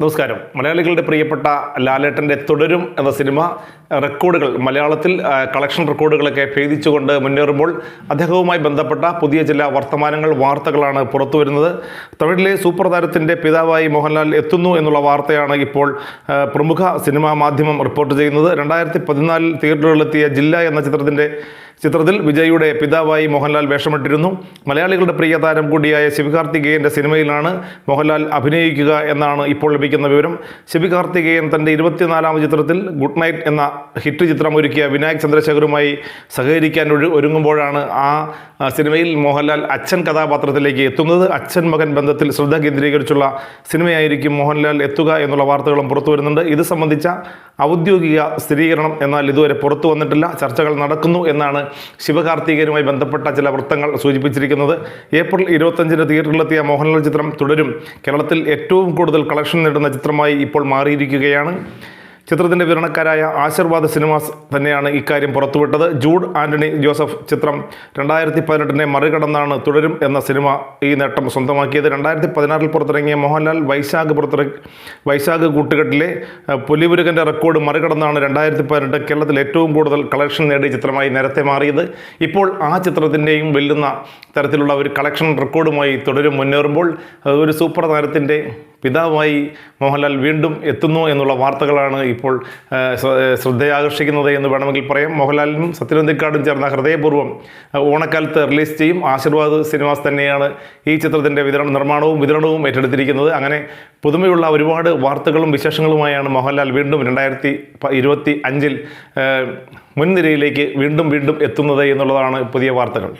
നമസ്കാരം. മലയാളികളുടെ പ്രിയപ്പെട്ട ലാലേട്ടന്റെ തുടരും എന്ന സിനിമ റെക്കോർഡുകൾ മലയാളത്തിൽ കളക്ഷൻ റെക്കോർഡുകളൊക്കെ ഭേദിച്ചുകൊണ്ട് മുന്നേറുമ്പോൾ അദ്ദേഹവുമായി ബന്ധപ്പെട്ട പുതിയ ചില വർത്തമാനങ്ങൾ വാർത്തകളാണ് പുറത്തു വരുന്നത്. തമിഴിലെ സൂപ്പർ താരത്തിന്റെ പിതാവായി മോഹൻലാൽ എത്തുന്നു എന്നുള്ള വാർത്തയാണ് ഇപ്പോൾ പ്രമുഖ സിനിമാ മാധ്യമം റിപ്പോർട്ട് ചെയ്യുന്നത്. രണ്ടായിരത്തി പതിനാലിൽ തിയേറ്ററുകളിലെത്തിയ ജില്ല എന്ന ചിത്രത്തിന്റെ ചിത്രത്തിൽ വിജയുടെ പിതാവായി മോഹൻലാൽ വേഷമിട്ടിരുന്നു. മലയാളികളുടെ പ്രിയ താരം കൂടിയായ ശിവകാർത്തികേയന്റെ സിനിമയിലാണ് മോഹൻലാൽ അഭിനയിക്കുക എന്നാണ് ഇപ്പോൾ ലഭിക്കുന്ന വിവരം. ശിവകാർത്തികേയൻ തന്റെ ഇരുപത്തിനാലാം ചിത്രത്തിൽ ഗുഡ് നൈറ്റ് എന്ന ഹിറ്റ് ചിത്രം ഒരുക്കിയ വിനായക് ചന്ദ്രശേഖറുമായി സഹകരിക്കാൻ ഒരു ഒരുങ്ങുമ്പോഴാണ് ആ, സിനിമയിൽ മോഹൻലാൽ അച്ഛൻ കഥാപാത്രത്തിലേക്ക് എത്തുന്നത്. അച്ഛൻ മകൻ ബന്ധത്തിൽ ശ്രദ്ധ കേന്ദ്രീകരിച്ചുള്ള സിനിമയായിരിക്കും മോഹൻലാൽ എത്തുക എന്നുള്ള വാർത്തകളും പുറത്തു വരുന്നുണ്ട്. ഇത് സംബന്ധിച്ച ഔദ്യോഗിക സ്ഥിരീകരണം എന്നാൽ ഇതുവരെ പുറത്തു വന്നിട്ടില്ല. ചർച്ചകൾ നടക്കുന്നു എന്നാണ് ശിവകാർത്തികേയനുമായി ബന്ധപ്പെട്ട ചില വൃത്തങ്ങൾ സൂചിപ്പിച്ചിരിക്കുന്നത്. ഏപ്രിൽ ഇരുപത്തഞ്ചിന് തിയേറ്ററിലെത്തിയ മോഹൻലാൽ ചിത്രം തുടരും. കേരളത്തിൽ ഏറ്റവും കൂടുതൽ കളക്ഷൻ നേടുന്ന ചിത്രമായി ഇപ്പോൾ മാറിയിരിക്കുകയാണ്. ചിത്രത്തിന്റെ വിതരണക്കാരായ ആശീർവാദ് സിനിമാസ് തന്നെയാണ് ഇക്കാര്യം പുറത്തുവിട്ടത്. ജൂഡ് ആന്റണി ജോസഫ് ചിത്രം രണ്ടായിരത്തി പതിനെട്ടിനെ മറികടന്നാണ് തുടരും എന്ന സിനിമ ഈ നേട്ടം സ്വന്തമാക്കിയത്. രണ്ടായിരത്തി പതിനാറിൽ പുറത്തിറങ്ങിയ മോഹൻലാൽ വൈശാഖ് പുറത്തിറ വൈശാഖ് കൂട്ടുകെട്ടിലെ പുലിപുരുകന്റെ റെക്കോർഡ് മറികടന്നാണ് രണ്ടായിരത്തി പതിനെട്ട് കേരളത്തിൽ ഏറ്റവും കൂടുതൽ കളക്ഷൻ നേടിയ ചിത്രമായി നേരത്തെ മാറിയത്. ഇപ്പോൾ ആ ചിത്രത്തിന്റെയും വെല്ലുന്ന തരത്തിലുള്ള ഒരു കളക്ഷൻ റെക്കോർഡുമായി തുടരും. മുന്നേറുമ്പോൾ ഒരു സൂപ്പർ താരത്തിന്റെ പിതാവായി മോഹൻലാൽ വീണ്ടും എത്തുന്നു എന്നുള്ള വാർത്തകളാണ് ഇപ്പോൾ ശ്രദ്ധയാകർഷിക്കുന്നത് എന്ന് വേണമെങ്കിൽ പറയാം. മോഹൻലാലിനും സത്യനന്ദിക്കാടും ചേർന്ന ഹൃദയപൂർവം ഓണക്കാലത്ത് റിലീസ് ചെയ്യും. ആശീർവാദ് സിനിമാസ് തന്നെയാണ് ഈ ചിത്രത്തിന്റെ വിതരണ നിർമ്മാണവും വിതരണവും ഏറ്റെടുത്തിരിക്കുന്നത്. അങ്ങനെ പുതുമയുള്ള ഒരുപാട് വാർത്തകളും വിശേഷങ്ങളുമായാണ് മോഹൻലാൽ വീണ്ടും രണ്ടായിരത്തി ഇരുപത്തി അഞ്ചിൽ മുൻനിരയിലേക്ക് വീണ്ടും വീണ്ടും എത്തുന്നത് എന്നുള്ളതാണ് പുതിയ വാർത്തകൾ.